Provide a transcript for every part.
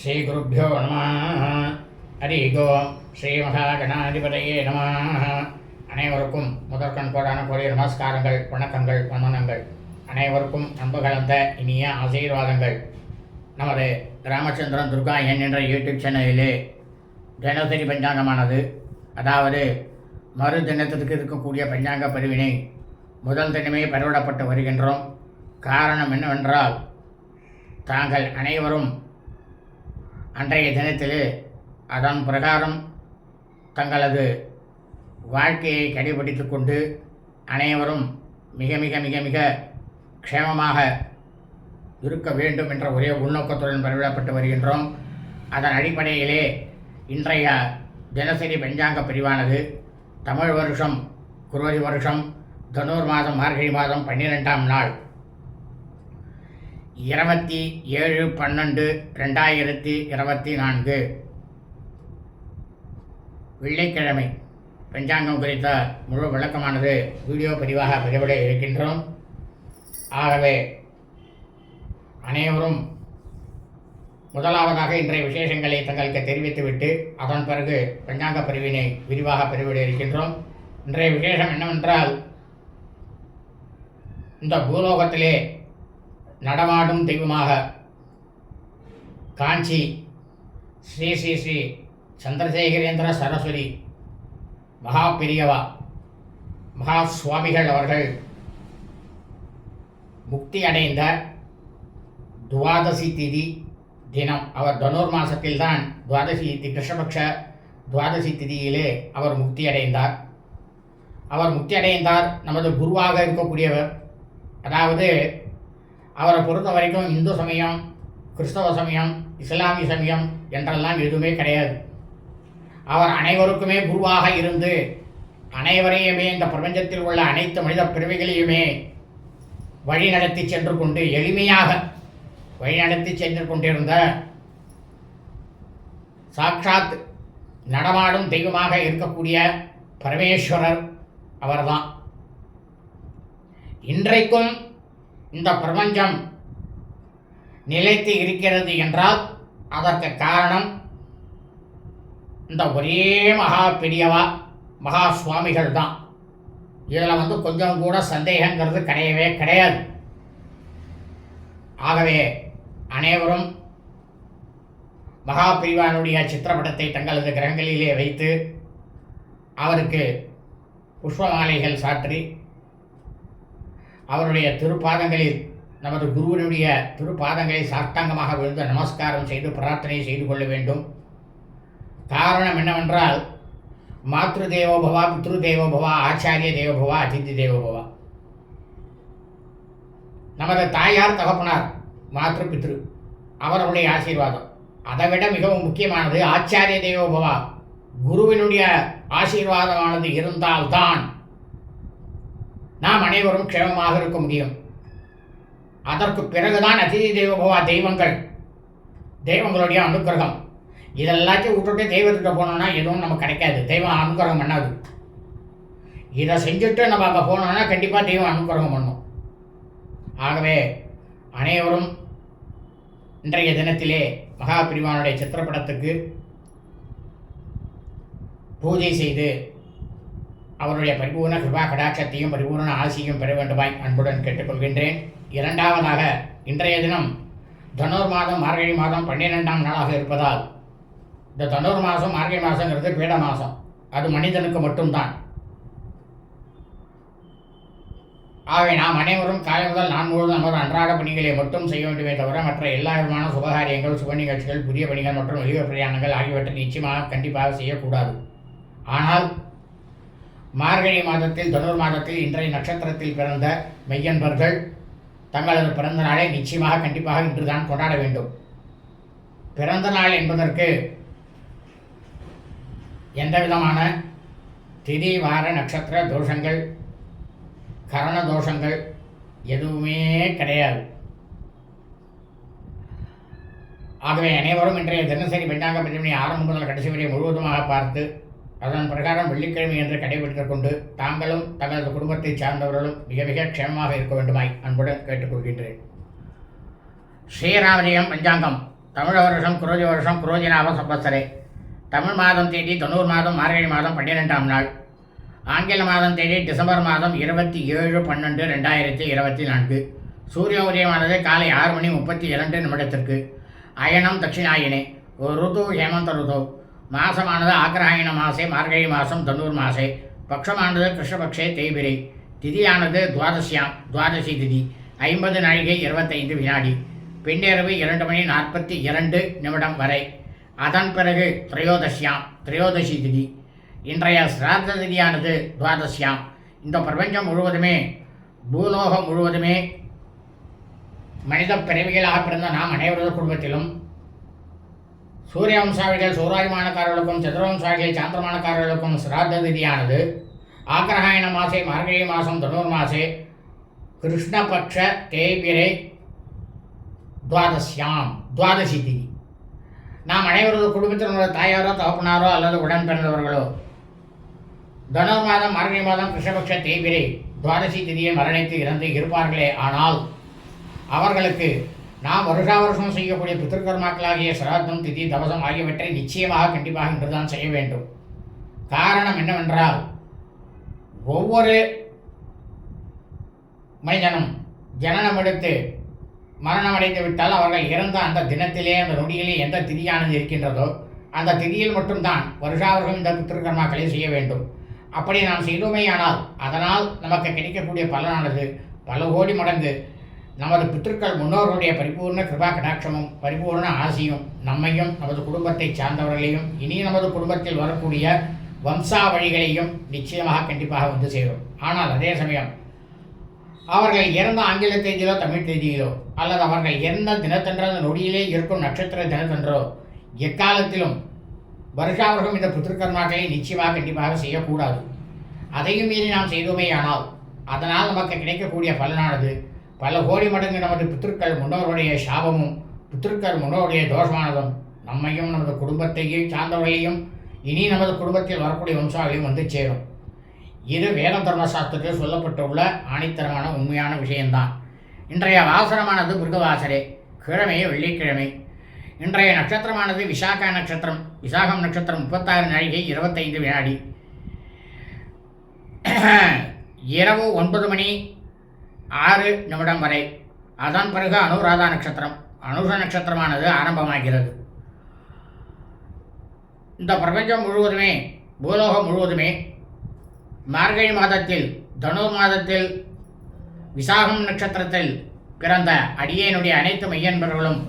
ஸ்ரீகுருப்போ நம. ஹரி ஓம் ஸ்ரீ நம. அனைவருக்கும் முதற்கண் கோடான கோடி நமஸ்காரங்கள் வணக்கங்கள் வந்தனங்கள். அனைவருக்கும் அன்பு கலந்த இனிய ஆசீர்வாதங்கள். நமது ராமச்சந்திரன் துர்கா என் என்ற யூடியூப் சேனலிலே தினசரி பஞ்சாங்கமானது. அதாவது மறு தினத்திற்கு இருக்கக்கூடிய பஞ்சாங்க பதிவினை முதல் தினமே பரவிடப்பட்டு வருகின்றோம். காரணம் என்னவென்றால் தாங்கள் அனைவரும் அன்றைய தினத்தில் அதன் பிரகாரம் தங்களது வாழ்க்கையை கடைபிடித்து கொண்டு அனைவரும் மிக மிக மிக மிக க்ஷேமமாக இருக்க வேண்டும் என்ற ஒரே உள்நோக்கத்துடன் பரவிடப்பட்டு வருகின்றோம். அதன் அடிப்படையிலே இன்றைய தினசரி பஞ்சாங்க பிரிவானது தமிழ் வருஷம் குரோதி வருஷம் தனூர் மாதம் மார்கழி மாதம் பன்னிரெண்டாம் நாள். இருபத்தி ஏழு பன்னெண்டு ரெண்டாயிரத்தி இருபத்தி நான்கு. வெள்ளிக்கிழமை பஞ்சாங்கம் குறித்த முழு விளக்கமானது வீடியோ பதிவாக பதிவிட இருக்கின்றோம். ஆகவே அனைவரும் முதலாவதாக இன்றைய விசேஷங்களை தங்களுக்கு தெரிவித்துவிட்டு அதன் பிறகு பஞ்சாங்க பிரிவினை விரிவாக பதிவிட இருக்கின்றோம். இன்றைய விசேஷம் என்னவென்றால் இந்த பூலோகத்திலே நடமாடும் தெய்வமாக. காஞ்சி ஸ்ரீ ஸ்ரீ ஸ்ரீ சந்திரசேகரேந்திர சரஸ்வதி மகா பெரியவா மகா சுவாமிகள் அவர்கள் முக்தி அடைந்த துவாதசி திதி தினம். அவர் தனுர் மாசத்தில்தான் துவாதசி தி கிருஷ்ணபக்ஷ துவாதசி திதியிலே அவர் முக்தி அடைந்தார். அவர் முக்தி அடைந்தார். நமது குருவாக இருக்கக்கூடியவர் அதாவது அவரை பொறுத்த வரைக்கும் இந்து சமயம் கிறிஸ்தவ சமயம் இஸ்லாமிய சமயம் என்றெல்லாம் எதுவுமே கிடையாது. அவர் அனைவருக்குமே குருவாக இருந்து அனைவரையுமே இந்த பிரபஞ்சத்தில் உள்ள அனைத்து மனித பிறவிகளையுமே வழிநடத்தி சென்று கொண்டு எளிமையாக வழிநடத்தி சென்று கொண்டிருந்த சாட்சாத் நடமாடும் தெய்வமாக இருக்கக்கூடிய பரமேஸ்வரர் அவர்தான். இன்றைக்கும் இந்த பிரபஞ்சம் நிலைத்து இருக்கிறது என்றால் அதற்கு காரணம் இந்த ஒரே மகா பெரியவா மகா சுவாமிகள் தான். இதில் வந்து கொஞ்சம் கூட சந்தேகங்கிறது கிடையவே கிடையாது. ஆகவே அனைவரும் மகா பிரிவானுடைய சித்திரப்படத்தை தங்களது கிரகங்களிலே வைத்து அவருக்கு புஷ்ப மாலைகள் சாற்றி அவருடைய திருப்பாதங்களில் நமது குருவினுடைய திருப்பாதங்களை சாஷ்டாங்கமாக விழுந்து நமஸ்காரம் செய்து பிரார்த்தனை செய்து கொள்ள வேண்டும். காரணம் என்னவென்றால் மாத்ரு தேவோபவா பித்ரு தேவோபவா ஆச்சாரிய தேவோபவா அதிதி தேவோபவா நமது தாயார் தகப்பனார் மாத்ரு பித்ரு அவர்களுடைய ஆசீர்வாதம். அதை விட மிகவும் முக்கியமானது ஆச்சாரிய தேவோபவா குருவினுடைய ஆசீர்வாதமானது இருந்தால்தான் நாம் அனைவரும் க்ஷேமமாக இருக்க முடியும். அதற்கு பிறகுதான் அதிதி தேவபவா தெய்வங்கள் தெய்வங்களுடைய அனுக்கிரகம். இதெல்லாத்தையும் விட்டுட்டு தெய்வத்திட்ட போனோம்னா எதுவும் நமக்கு கிடைக்காது. தெய்வம் அனுக்கிரகம் பண்ணாது. இதை செஞ்சுட்டு நம்ம அங்கே போனோம்னா கண்டிப்பாக தெய்வம் அனுகிரகம் பண்ணும். ஆகவே அனைவரும் இன்றைய தினத்திலே மகாபிரிவானுடைய சித்திரப்படத்துக்கு பூஜை செய்து அவருடைய பரிபூர்ண கிருபா கடாட்சத்தையும் பரிபூர்ண ஆசியும் பெற வேண்டுமாய் அன்புடன் கேட்டுக்கொள்கின்றேன். இரண்டாவதாக இன்றைய தினம் தனுர் மாதம் மார்கழி மாதம் பன்னிரெண்டாம் நாளாக இருப்பதால் இந்த தனுர் மாதம் மார்கழி மாதங்கிறது பீட மாதம். அது மனிதனுக்கு மட்டும்தான். ஆகவே நாம் அனைவரும் காலை முதல் நான் முழுவதும் நமது அன்றாட பணிகளை மட்டும் செய்ய வேண்டுமே தவிர மற்ற எல்லா விதமான சுபகாரியங்கள் சுப நிகழ்ச்சிகள் புதிய பணிகள் மற்றும் வெளியூர் பிரயாணங்கள் ஆகியவற்றை நிச்சயமாக கண்டிப்பாக செய்யக்கூடாது. ஆனால் மார்கழி மாதத்தில் தனுர் மாதத்தில் இன்றைய நட்சத்திரத்தில் பிறந்த மெய்யன்பர்கள் தங்களது பிறந்த நாளை நிச்சயமாக கண்டிப்பாக இன்றுதான் கொண்டாட வேண்டும். பிறந்த நாள் என்பதற்கு எந்த விதமான திதி வார நட்சத்திர தோஷங்கள் கரண தோஷங்கள் எதுவுமே கிடையாது. ஆகவே அனைவரும் இன்றைய தினசரி பெண்ணாக பஞ்சமணி ஆரம்பம் முதல் கடைசி வரை முழுவதுமாக பார்த்து அதன் பிரகாரம் வெள்ளிக்கிழமை என்று கடைபிடித்துக் கொண்டு தாங்களும் தங்களது குடும்பத்தைச் சார்ந்தவர்களும் மிக மிக க்ஷேமமாக இருக்க வேண்டுமாய் அன்புடன் கேட்டுக்கொள்கின்றேன். ஸ்ரீராமஜயம் பஞ்சாங்கம். தமிழ வருஷம் குரோஜி வருஷம் குரோஜினாவ சம்பத்சரே. தமிழ் மாதம் தேதி தொண்ணூறு மாதம் மார்கழி மாதம் பன்னிரெண்டாம் நாள். ஆங்கில மாதம் தேதி டிசம்பர் மாதம் இருபத்தி ஏழு பன்னெண்டு ரெண்டாயிரத்தி இருபத்தி நான்கு. சூரிய உதயமானது காலை ஆறு மணி முப்பத்தி இரண்டு நிமிடத்திற்கு. அயனம் தட்சிணாயினே. ஒரு ருது ஹேமந்த ருது. மாசமானது ஆக்ரஹாயண மாசே மார்கழி மாதம் தன்னூர் மாசே. பக்ஷமானது கிருஷ்ணபக்ஷே தேய்பிரை. திதியானது துவாதசியாம் துவாதசி திதி. ஐம்பது நாழிகை இருபத்தைந்து வினாடி. பின்னிரவு இரண்டு மணி நாற்பத்தி இரண்டு நிமிடம் வரை. அதன் பிறகு திரையோதசியாம் திரையோதசி திதி. இன்றைய சிராத்த திதியானது துவாதசியாம். இந்த பிரபஞ்சம் முழுவதுமே பூலோகம் முழுவதுமே மனித பிறவிகளாக பிறந்த நாம் அனைவரது குடும்பத்திலும் சூரிய வம்சாவிகள் சூராயமானக்காரர்களுக்கும் சந்திரவம்சாவிகள் சாந்திரமானக்காரர்களுக்கும் சிராத்த திதியானது ஆக்கிரகாயண மாசே மார்கழி மாதம் தொண்ணூறு மாசே கிருஷ்ணபக்ஷ தேய்பிரை துவாதசியாம் துவாதசி திதி. நாம் அனைவரது குடும்பத்தினரோட தாயாரோ தகப்பனாரோ அல்லது உடன் பிறந்தவர்களோ தனுர் மாதம் மார்கழி மாதம் கிருஷ்ணபக்ஷ தேய்பிரை துவாதசி திதியை மரணித்து இறந்து இருப்பார்களே ஆனால் அவர்களுக்கு நாம் வருஷா வருஷம் செய்யக்கூடிய பித்திருக்கர்மாக்களாகிய சிராத்தம் திதி தவசம் ஆகியவற்றை நிச்சயமாக கண்டிப்பாக இன்றுதான் செய்ய வேண்டும். காரணம் என்னவென்றால் ஒவ்வொரு மனிதனும் ஜனனம் எடுத்து மரணம் அடைந்து விட்டால் அவர்கள் இறந்த அந்த தினத்திலே அந்த நொடியிலே எந்த திதியானது இருக்கின்றதோ அந்த திதியில் மட்டும்தான் வருஷா வருஷம் இந்த பித்திருக்கர்மாக்களை செய்ய வேண்டும். அப்படி நாம் செய்தோமேயானால் அதனால் நமக்கு கிடைக்கக்கூடிய பலனானது பல கோடி மடங்கு நமது பித்திருக்கள் முன்னோர்களுடைய பரிபூர்ண கிருபா கடாட்சமும் பரிபூர்ண ஆசியும் நம்மையும் நமது குடும்பத்தை சார்ந்தவர்களையும் இனி நமது குடும்பத்தில் வரக்கூடிய வம்சாவழிகளையும் நிச்சயமாக கண்டிப்பாக வந்து சேரும். ஆனால் அதே சமயம் அவர்கள் இறந்த ஆங்கில தேதியிலோ தமிழ் தேதியிலோ அல்லது அவர்கள் இறந்த தினத்தன்ற நொடியிலே இருக்கும் நட்சத்திர தினத்தன்றோ எக்காலத்திலும் வருஷாவர்கம் இந்த புத்திருக்கர்மாக்களை நிச்சயமாக கண்டிப்பாக செய்யக்கூடாது. அதையும் மீறி நாம் செய்தோமேயானால் அதனால் நமக்கு கிடைக்கக்கூடிய பலனானது பல கோடி மடங்கு நமது பித்திருக்கள் முன்னோருடைய சாபமும் பித்திருக்கள் முன்னோருடைய தோஷமானதும் நம்மையும் நமது குடும்பத்தையும் சார்ந்தவர்களையும் இனி நமது குடும்பத்தில் வரக்கூடிய வம்சாவையும் வந்து சேரும். இது வேத தர்மசாஸ்திரத்தில் சொல்லப்பட்டுள்ள ஆணித்தரமான உண்மையான விஷயம்தான். இன்றைய வாசனமானது மிருகவாசரே கிழமை வெள்ளிக்கிழமை. இன்றைய நட்சத்திரமானது விசாகா நட்சத்திரம் விசாகம் நட்சத்திரம் முப்பத்தாறு நாழிகை இருபத்தைந்து வினாடி. இரவு ஒன்பது மணி ஆறு நிமிடம் வரை. அதன் பிறகு அனுராதா நட்சத்திரம். அனுஷ நட்சத்திரமானது ஆரம்பமாகிறது. இந்த பிரபஞ்சம் முழுவதுமே பூலோகம் முழுவதுமே மார்கழி மாதத்தில் தனுர் மாதத்தில் விசாகம் நட்சத்திரத்தில் பிறந்த அடியேனுடைய அனைத்து மையன்பர்களும்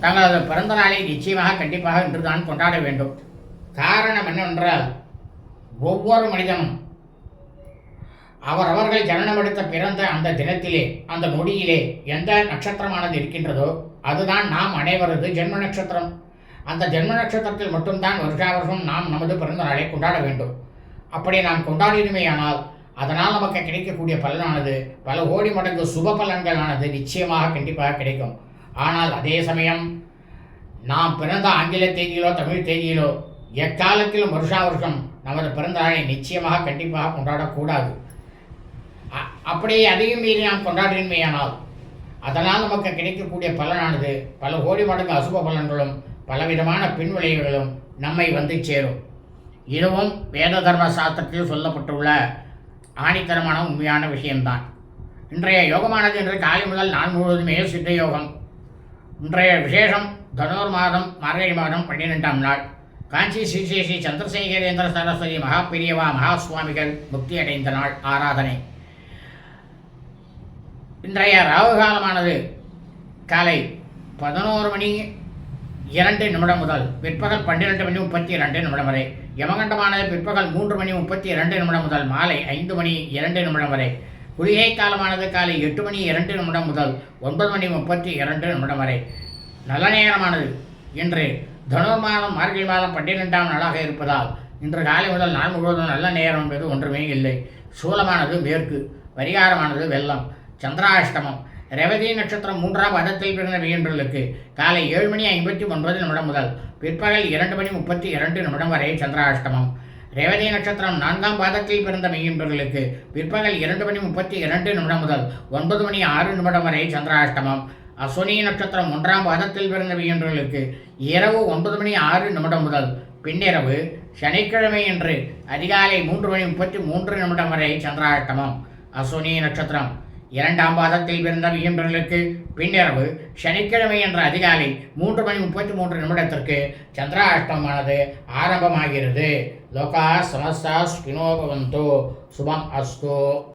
தங்களது பிறந்த நாளை நிச்சயமாக கண்டிப்பாக இன்றுதான் கொண்டாட வேண்டும். காரணம் என்னவென்றால் ஒவ்வொரு மனிதனும் அவரவர்கள் ஜனனமெடுத்த பிறந்த அந்த தினத்திலே அந்த நொடியிலே எந்த நட்சத்திரமானது இருக்கின்றதோ அதுதான் நாம் அனைவரது ஜென்ம நட்சத்திரம். அந்த ஜென்ம நட்சத்திரத்தில் மட்டும்தான் வருஷா வருஷம் நாம் நமது பிறந்த நாளை கொண்டாட வேண்டும். அப்படி நாம் கொண்டாடினமேயானால் அதனால் நமக்கு கிடைக்கக்கூடிய பலனானது பல கோடி மடங்கு சுப பலன்களானது நிச்சயமாக கண்டிப்பாக கிடைக்கும். ஆனால் அதே சமயம் நாம் பிறந்த ஆங்கில தேதியிலோ தமிழ் தேதியிலோ எக்காலத்திலும் வருஷா வருஷம் நமது பிறந்த நாளை நிச்சயமாக கண்டிப்பாக கொண்டாடக்கூடாது. அப்படியே அதையும் மீறி நாம் கொண்டாடினமேயானால் அதனால் நமக்கு கிடைக்கக்கூடிய பலனானது பல கோடி மடங்கு அசுப பலன்களும் பலவிதமான பின்விளைவுகளும் நம்மை வந்து சேரும். இதுவும் வேத தர்ம சாஸ்திரத்தில் சொல்லப்பட்டுள்ள ஆணித்தரமான உண்மையான விஷயம்தான். இன்றைய யோகமானது இன்று காலை முதல் நான் முழுவதுமே சித்த யோகம். இன்றைய விசேஷம் தனோர் மாதம் மார்கழி மாதம் பன்னிரெண்டாம் நாள். காஞ்சி ஸ்ரீ ஸ்ரீ ஸ்ரீ சந்திரசேகரேந்திர சரஸ்வதி மகா பெரியவா மகா சுவாமிகள் முக்தி அடைந்த நாள் ஆராதனை. இன்றைய ராகு காலமானது காலை பதினோரு மணி இரண்டு நிமிடம் முதல் பிற்பகல் பன்னிரெண்டு மணி முப்பத்தி இரண்டு நிமிடம் வரை. யமகண்டமானது பிற்பகல் மூன்று மணி முப்பத்தி இரண்டு நிமிடம் முதல் மாலை ஐந்து மணி இரண்டு நிமிடம் வரை. குளிகை காலமானது காலை எட்டு மணி இரண்டு நிமிடம் முதல் ஒன்பது மணி முப்பத்தி இரண்டு நிமிடம் வரை. நல்ல நேரமானது. இன்று தனுர் மாதம் மார்கழி மாதம் பன்னிரெண்டாம் நாளாக இருப்பதால் இன்று காலை முதல் நாள் முழுவதும் நல்ல நேரம் என்பது ஒன்றுமே இல்லை. சூலமானது மேற்கு பரிகாரமானது வெள்ளம். சந்திராஷ்டமம். ரேவதி நட்சத்திரம் மூன்றாம் பதத்தில் பிறந்த மீன்பர்களுக்கு காலை ஏழு மணி ஐம்பத்தி ஒன்பது நிமிடம் முதல் பிற்பகல் இரண்டு மணி முப்பத்தி இரண்டு நிமிடம் வரை சந்திராஷ்டமம். ரேவதி நட்சத்திரம் நான்காம் பாதத்தில் பிறந்த மெய்யன்பர்களுக்கு பிற்பகல் இரண்டு மணி முப்பத்தி இரண்டு நிமிடம் முதல் ஒன்பது மணி ஆறு நிமிடம் வரை சந்திராஷ்டமம். அஸ்வினி நட்சத்திரம் ஒன்றாம் பாதத்தில் பிறந்த மெய்யன்பர்களுக்கு இரவு ஒன்பது மணி ஆறு நிமிடம் முதல் பின்னிரவு சனிக்கிழமை என்று அதிகாலை மூன்று மணி முப்பத்தி மூன்று நிமிடம் வரை சந்திராஷ்டமம். அஸ்வினி நட்சத்திரம் இரண்டாம் பாதத்தில் பிறந்த வியம்பர்களுக்கு பின்னிரவு சனிக்கிழமை என்ற அதிகாலை மூன்று மணி முப்பத்தி மூன்று நிமிடத்திற்கு சந்திராஷ்டமானது ஆரம்பமாகிறது. லோகா சமஸ்தா ஸ்பினோபவந்தோ சுபம் அஸ்தோ.